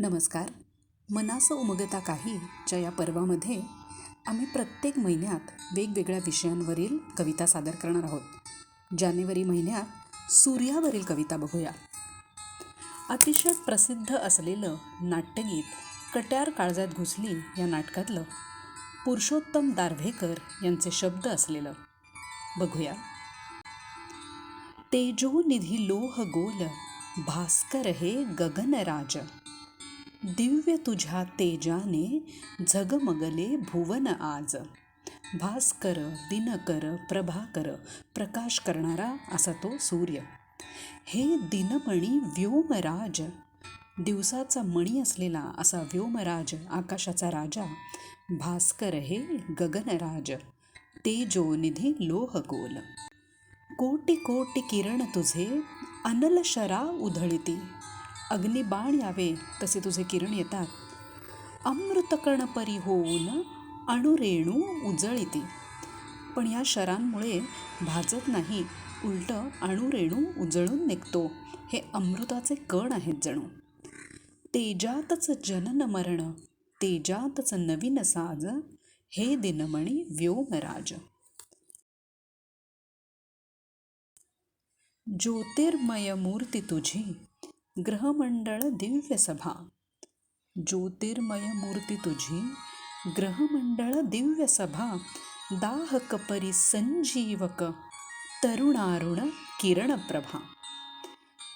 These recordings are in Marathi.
नमस्कार. मनास उमगता काही च्या या पर्वामध्ये आम्ही प्रत्येक महिन्यात वेगवेगळ्या विषयांवरील कविता सादर करणार आहोत. जानेवारी महिन्यात सूर्यावरील कविता बघूया. अतिशय प्रसिद्ध असलेलं नाट्यगीत कट्यार काळजात घुसली या नाटकातलं पुरुषोत्तम दारव्हेकर यांचे शब्द असलेलं. बघूया. तेजोनिधी लोह गोल भास्कर हे गगनराज. दिव्य तुझ्या तेजाने झगमगले भुवन आज. भास्कर दिनकर प्रभाकर प्रकाश करणारा असा तो सूर्य. हे दिनमणी व्योमराज. दिवसाचा मणी असलेला असा व्योमराज आकाशाचा राजा. भास्कर हे गगनराज. तेजोनिधी लोहगोल. कोटी कोटी किरण तुझे अनलशरा उधळती. अग्निबाण यावे तसे तुझे किरण येतात. अमृतकण परी होऊन अणुरेणू उजळीते. पण या शरांमुळे भाजत नाही उलट अणुरेणू उजळून निघतो. हे अमृताचे कण आहेत जणू. तेजातच जनन मरण तेजातच नवीन साज हे दिनमणी व्योमराज. ज्योतिर्मय मूर्ती तुझी ग्रहमंडळ दिव्य सभा ज्योतिर्मय मूर्ती तुझी ग्रहमंडळ दिव्य सभा दाहक परी संजीवक तरुणारुण किरणप्रभा.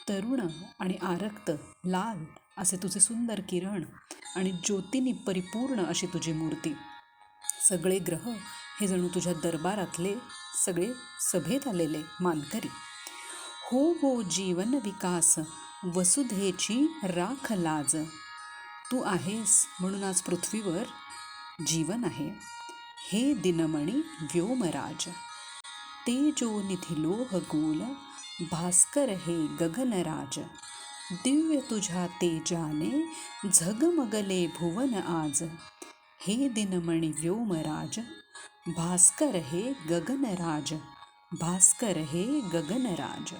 तरुण आणि आरक्त लाल असे तुझे सुंदर किरण आणि ज्योतीनी परिपूर्ण अशी तुझी मूर्ती. सगळे ग्रह हे जणू तुझ्या दरबारातले सगळे सभेत आलेले मानकरी. हो हो जीवन विकास वसुधेची राख लाज. तू आहेस म्हणून आज पृथ्वीवर जीवन आहे. हे दिनमणी व्योमराज. तेजोनिधी लोह गोल भास्कर हे गगनराज. दिव्य तुझ्या तेजाने झगमगले भुवन आज. हे दिनमणी व्योमराज भास्कर हे गगनराज. भास्कर हे गगनराज.